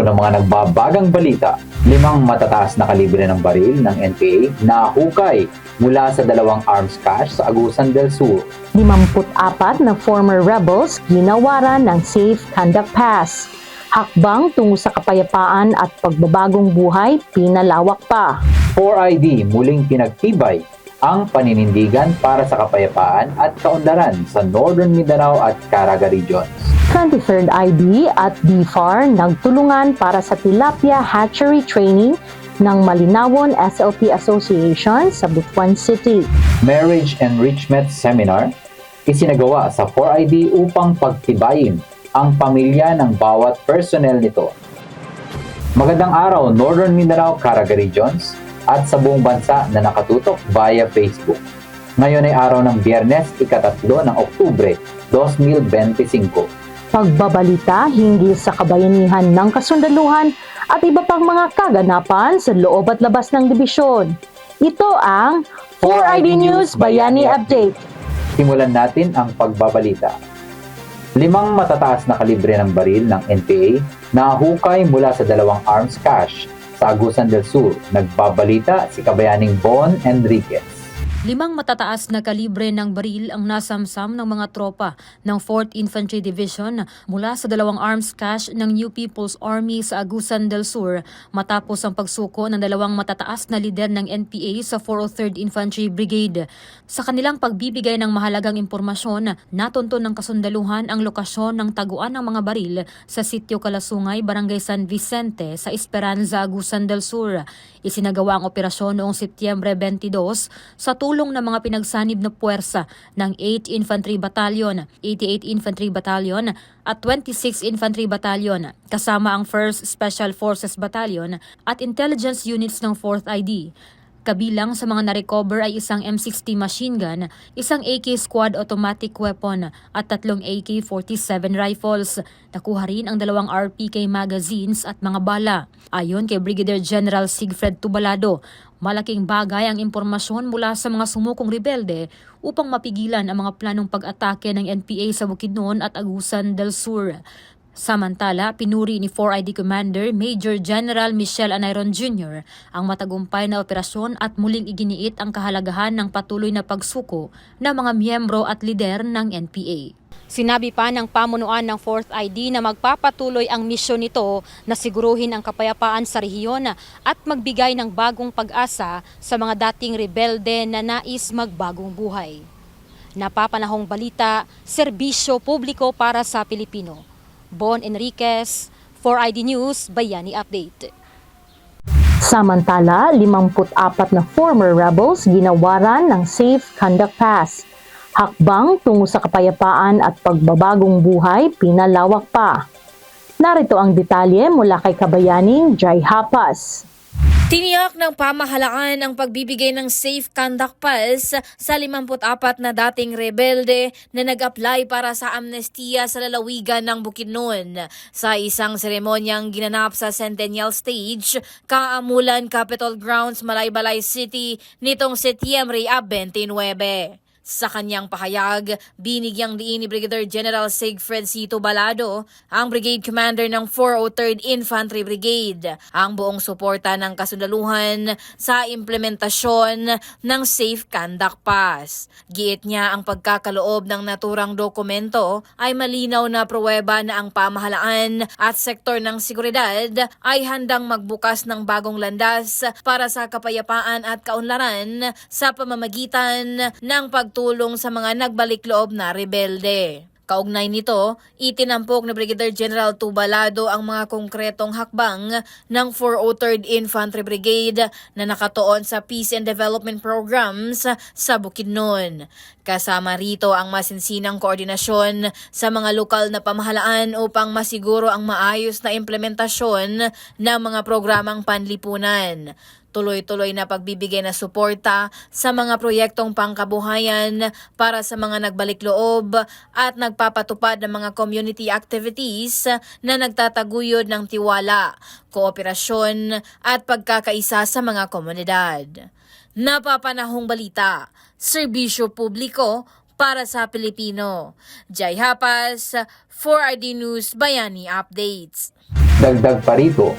mga nagbabagang balita, limang matataas na kalibre ng baril ng NPA na hukay mula sa dalawang arms cache sa Agusan del Sur. 54 na former rebels ginawaran ng Safe Conduct Pass. Hakbang tungo sa kapayapaan at pagbabagong buhay pinalawak pa. 4ID muling pinagtibay ang paninindigan para sa kapayapaan at kaunlaran sa Northern Mindanao at Caraga regions. 23rd ID at DFAR nagtulungan para sa tilapia hatchery training ng Malinawon SLT Association sa Butuan City. Marriage Enrichment Seminar isinagawa sa 4ID upang pagtibayin ang pamilya ng bawat personnel nito. Magandang araw Northern Mindanao Caraga Regions at sa buong bansa na nakatutok via Facebook. Ngayon ay araw ng Biyernes, ikatatlo ng Oktubre, 2025. Pagbabalita hinggil sa kabayanihan ng kasundaluhan at iba pang mga kaganapan sa loob at labas ng dibisyon. Ito ang 4ID News Bayani Update. Simulan natin ang pagbabalita. Limang matataas na kalibre ng baril ng NPA na hukay mula sa dalawang arms cache sa Agusan del Sur. Nagbabalita si Kabayaning Bon Enriquez. Limang matataas na kalibre ng baril ang nasamsam ng mga tropa ng 4th Infantry Division mula sa dalawang arms cache ng New People's Army sa Agusan del Sur matapos ang pagsuko ng dalawang matataas na lider ng NPA sa 403rd Infantry Brigade. Sa kanilang pagbibigay ng mahalagang impormasyon, natunto ng kasundaluhan ang lokasyon ng taguan ng mga baril sa Sitio Kalasungay, Barangay San Vicente sa Esperanza, Agusan del Sur. Isinagawa ang operasyon noong Setyembre 22 sa tulong ng mga pinagsanib na puwersa ng 8th Infantry Battalion, 88 Infantry Battalion at 26 Infantry Battalion kasama ang 1st Special Forces Battalion at intelligence units ng 4th ID. Kabilang sa mga narecover ay isang M60 machine gun, isang AK squad automatic weapon at tatlong AK-47 rifles. Nakuha rin ang dalawang RPK magazines at mga bala. Ayon kay Brigadier General Sigfred Tubalado, malaking bagay ang impormasyon mula sa mga sumukong rebelde upang mapigilan ang mga planong pag-atake ng NPA sa Bukidnon at Agusan del Sur. Samantala, pinuri ni 4ID Commander Major General Michelle Anayron Jr. ang matagumpay na operasyon at muling iginiit ang kahalagahan ng patuloy na pagsuko ng mga miyembro at lider ng NPA. Sinabi pa ng pamunuan ng 4th ID na magpapatuloy ang misyon nito na siguruhin ang kapayapaan sa rehiyon at magbigay ng bagong pag-asa sa mga dating rebelde na nais magbagong buhay. Napapanahong balita, serbisyo publiko para sa Pilipino. Bon Enriquez, 4ID News, Bayani Update. Samantala, 54 na former rebels ginawaran ng Safe Conduct Pass. Hakbang tungo sa kapayapaan at pagbabagong buhay pinalawak pa. Narito ang detalye mula kay Kabayaning Jai Hapas. Tiniyak ng pamahalaan ang pagbibigay ng Safe Conduct Pass sa 54 na dating rebelde na nag-apply para sa amnestiya sa lalawigan ng Bukidnon. Sa isang seremonyang ginanap sa Centennial Stage, Kaamulan Capitol Grounds, Malaybalay City nitong Setyembre 29. Sa kanyang pahayag, binigyang diin ni Brigadier General Sigfred Cito Balado, ang Brigade Commander ng 403rd Infantry Brigade, ang buong suporta ng kasundaluhan sa implementasyon ng Safe Conduct Pass. Giit niya ang pagkakaloob ng naturang dokumento ay malinaw na pruweba na ang pamahalaan at sektor ng seguridad ay handang magbukas ng bagong landas para sa kapayapaan at kaunlaran sa pamamagitan ng pagtulong sa mga nagbalik loob na rebelde. Kaugnay nito, itinampok ni Brigadier General Tubalado ang mga konkretong hakbang ng 403rd Infantry Brigade na nakatuon sa Peace and Development Programs sa Bukidnon. Kasama rito ang masinsinang koordinasyon sa mga lokal na pamahalaan upang masiguro ang maayos na implementasyon ng mga programang panlipunan tuloy-tuloy na pagbibigay na suporta sa mga proyektong pangkabuhayan para sa mga nagbalik loob at nagpapatupad ng mga community activities na nagtataguyod ng tiwala, kooperasyon at pagkakaisa sa mga komunidad. Napapanahong balita, serbisyo publiko para sa Pilipino. Jai Hapas, 4ID News Bayani Updates. Dagdag pa rito,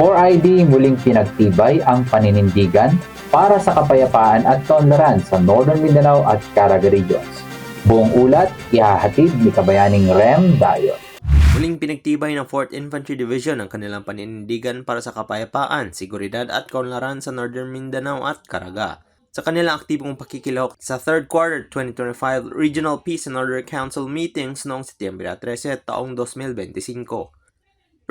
4ID muling pinagtibay ang paninindigan para sa kapayapaan at kaunlaran sa Northern Mindanao at Caraga regions. Buong ulat, ihahatid ni Kabayaning Rem Dayo. Muling pinagtibay ng 4th Infantry Division ang kanilang paninindigan para sa kapayapaan, seguridad at kaunlaran sa Northern Mindanao at Caraga. Sa kanilang aktibong pakikilahok sa 3rd quarter 2025 Regional Peace and Order Council meetings noong Setyembre 13 taong 2025.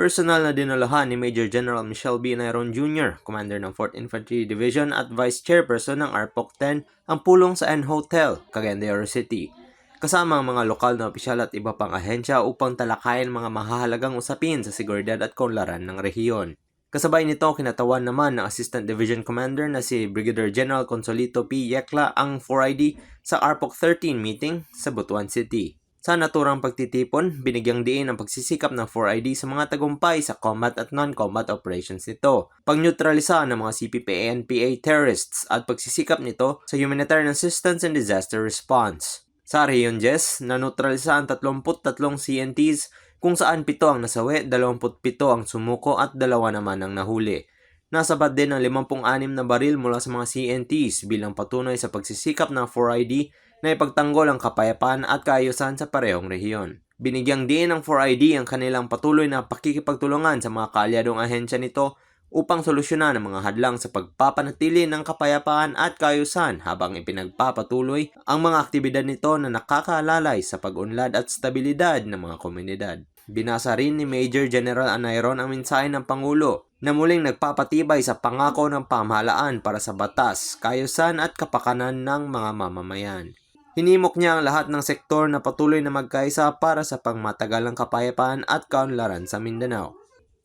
Personal na dinalahan ni Major General Michelle B. Nairon Jr., Commander ng 4th Infantry Division at Vice Chairperson ng ARPOC 10, ang pulong sa N Hotel, Cagayan City. Kasama ang mga lokal na opisyal at iba pang ahensya upang talakayin mga mahahalagang usapin sa seguridad at kaunlaran ng rehiyon. Kasabay nito, kinatawan naman ng Assistant Division Commander na si Brigadier General Consolito P. Yekla ang 4ID sa ARPOC 13 meeting sa Butuan City. Sa naturang pagtitipon, binigyang diin ang pagsisikap ng 4ID sa mga tagumpay sa combat at non-combat operations nito, pagnyutralisa ng mga CPP-NPA terrorists at pagsisikap nito sa humanitarian assistance and disaster response. Sa Rehiyon Jess, nanutralisa ang 33 CNTs kung saan pito ang nasawi, 27 ang sumuko at dalawa naman ang nahuli. Nasabat din ang 56 na baril mula sa mga CNTs bilang patunay sa pagsisikap ng 4ID na ipagtanggol ang kapayapaan at kaayusan sa parehong rehiyon. Binigyang din ng 4ID ang kanilang patuloy na pakikipagtulungan sa mga kaalyadong ahensya nito upang solusyonan ang mga hadlang sa pagpapanatili ng kapayapaan at kaayusan habang ipinagpapatuloy ang mga aktibidad nito na nakakaalalay sa pag-unlad at stabilidad ng mga komunidad. Binasa rin ni Major General Anayron ang mensahe ng Pangulo na muling nagpapatibay sa pangako ng pamahalaan para sa batas, kaayusan at kapakanan ng mga mamamayan. Hinimok niya ang lahat ng sektor na patuloy na magkaisa para sa pangmatagalang kapayapaan at kaunlaran sa Mindanao.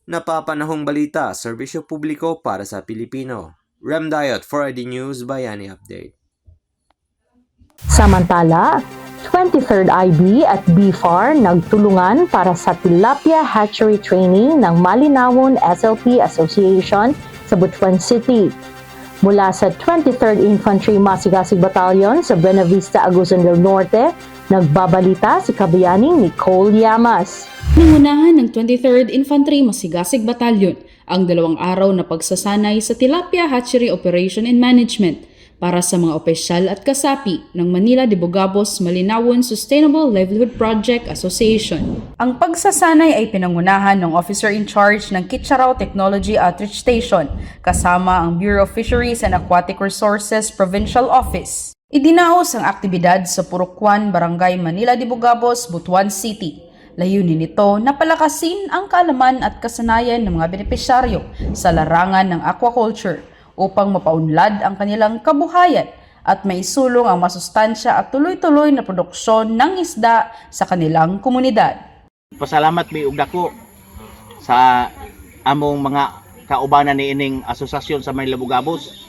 Napapanahong balita, serbisyo publiko para sa Pilipino. Rem Diot for ID News Bayani Update. Samantala, 23rd IB at BFAR nagtulungan para sa tilapia hatchery training ng Malinawon SLP Association sa Butuan City. Mula sa 23rd Infantry Masigasig Battalion sa Buena Vista, Agusan del Norte, nagbabalita si kabayaning Nicole Llamas. Nangunahan ng 23rd Infantry Masigasig Battalion ang dalawang araw na pagsasanay sa Tilapia Hatchery Operation and Management para sa mga opisyal at kasapi ng Manila de Bogabos Malinawon Sustainable Livelihood Project Association. Ang pagsasanay ay pinangunahan ng officer in charge ng Kitcharao Technology Outreach Station kasama ang Bureau of Fisheries and Aquatic Resources Provincial Office. Idinaos ang aktibidad sa Purukwan, Barangay Manila de Bogabos, Butuan City. Layunin nito na palakasin ang kaalaman at kasanayan ng mga benepisyaryo sa larangan ng aquaculture upang mapaunlad ang kanilang kabuhayan at maisulong ang masustansya at tuloy-tuloy na produksyon ng isda sa kanilang komunidad. pasalamat mi og dako sa among mga kaubanan ni ining asosasyon sa Manila Bugabos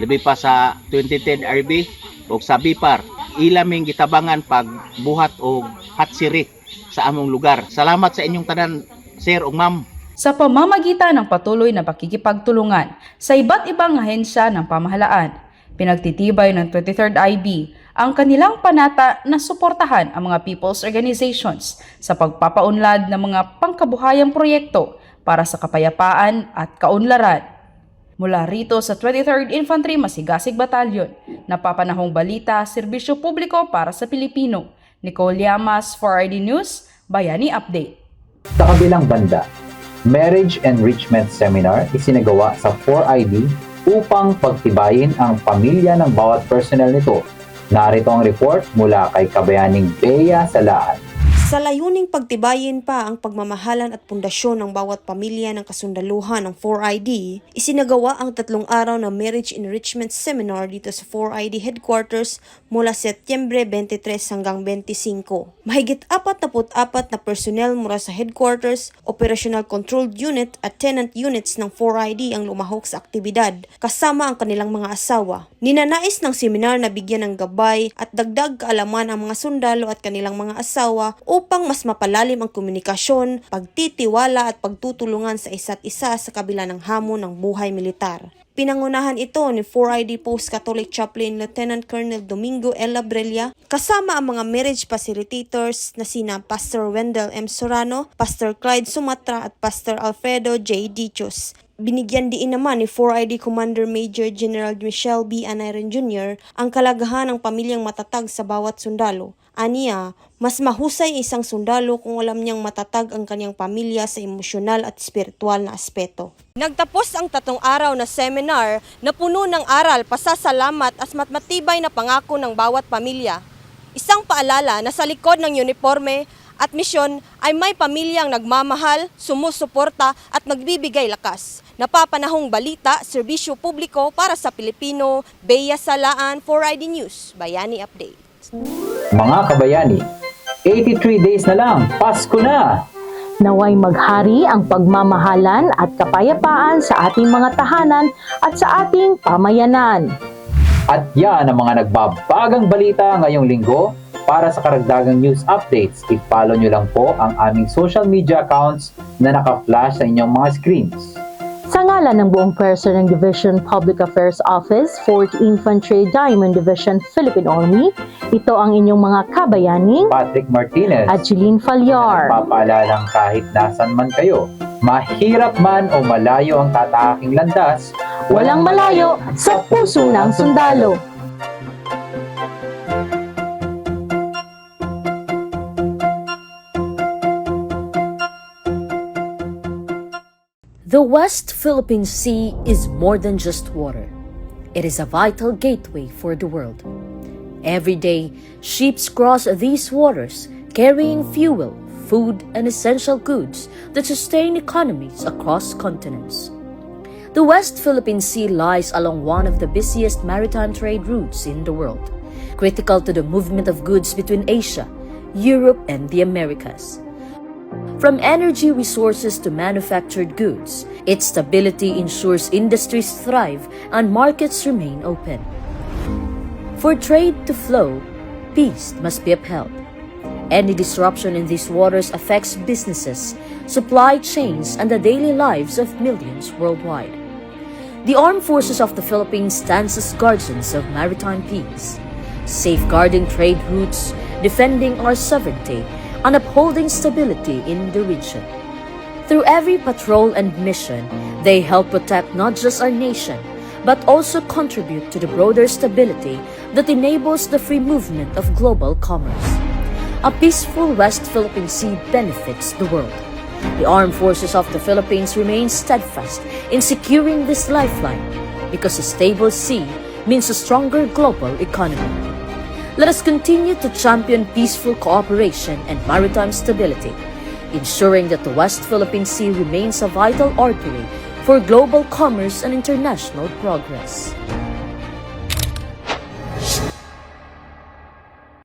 labi pa sa 2010 RB o sa BIPAR ilaming gitabangan pag buhat og hatsiri sa among lugar. Salamat sa inyong tanan sir ug ma'am sa pamamagitan ng patuloy na pakikipagtulungan sa iba't ibang ahensya ng pamahalaan. Pinagtitibay ng 23rd IB ang kanilang panata na suportahan ang mga people's organizations sa pagpapaunlad ng mga pangkabuhayang proyekto para sa kapayapaan at kaunlaran. Mula rito sa 23rd Infantry Masigasig Battalion, napapanahong balita, serbisyo publiko para sa Pilipino. Nicole Llamas, 4ID News, Bayani Update. Sa kabilang banda, Marriage Enrichment Seminar isinagawa sa 4ID upang pagtibayin ang pamilya ng bawat personnel nito. Narito ang report mula kay Kabayaning Bea Salaan. Sa layuning pagtibayin pa ang pagmamahalan at pundasyon ng bawat pamilya ng kasundaluhan ng 4ID, isinagawa ang tatlong araw na Marriage Enrichment Seminar dito sa 4ID headquarters mula Setyembre 23 hanggang 25. Mahigit 44 na personnel mula sa headquarters, Operational Controlled Unit at Tenant Units ng 4ID ang lumahok sa aktibidad, kasama ang kanilang mga asawa. Ninanais ng seminar na bigyan ng gabay at dagdag kaalaman ang mga sundalo at kanilang mga asawa upang upang mas mapalalim ang komunikasyon, pagtitiwala at pagtutulungan sa isa't isa sa kabila ng hamon ng buhay militar. Pinangunahan ito ni 4ID Post Catholic Chaplain Lieutenant Colonel Domingo L. Labrella kasama ang mga marriage facilitators na sina Pastor Wendell M. Sorano, Pastor Clyde Sumatra at Pastor Alfredo J. Dichos. Binigyan diin naman ni 4ID Commander Major General Michelle B. Anayran Jr. ang kalagahan ng pamilyang matatag sa bawat sundalo. Aniya, mas mahusay isang sundalo kung alam niyang matatag ang kanyang pamilya sa emosyonal at spiritual na aspeto. Nagtapos ang tatlong araw na seminar na puno ng aral, pasasalamat at matmatibay na pangako ng bawat pamilya. Isang paalala na sa likod ng uniforme at misyon ay may pamilyang nagmamahal, sumusuporta at nagbibigay lakas. Napapanahong balita, serbisyo publiko para sa Pilipino, Bea Salaan, 4ID News, Bayani Update. Mga kabayani, 83 days na lang, Pasko na! Naway maghari ang pagmamahalan at kapayapaan sa ating mga tahanan at sa ating pamayanan. At yan ang mga nagbabagang balita ngayong linggo. Para sa karagdagang news updates, i-follow nyo lang po ang aming social media accounts na naka-flash sa inyong mga screens. Sa ngalan ng buong pwersa ng Division Public Affairs Office, 4th Infantry Diamond Division Philippine Army, ito ang inyong mga kabayaning Patrick Martinez, at Jeline Falyar. Papaalalang kahit nasan man kayo, mahirap man o malayo ang tatahaking landas, Walang malayo sa puso ng sundalo. The West Philippine Sea is more than just water. It is a vital gateway for the world. Every day, ships cross these waters carrying fuel, food, and essential goods that sustain economies across continents. The West Philippine Sea lies along one of the busiest maritime trade routes in the world, critical to the movement of goods between Asia, Europe, and the Americas. From energy resources to manufactured goods, its stability ensures industries thrive and markets remain open. For trade to flow, peace must be upheld. Any disruption in these waters affects businesses, supply chains, and the daily lives of millions worldwide. The Armed Forces of the Philippines stands as guardians of maritime peace, safeguarding trade routes, defending our sovereignty, and upholding stability in the region. Through every patrol and mission, they help protect not just our nation, but also contribute to the broader stability that enables the free movement of global commerce. A peaceful West Philippine Sea benefits the world. The armed forces of the Philippines remain steadfast in securing this lifeline because a stable sea means a stronger global economy. Let us continue to champion peaceful cooperation and maritime stability, ensuring that the West Philippine Sea remains a vital artery for global commerce and international progress.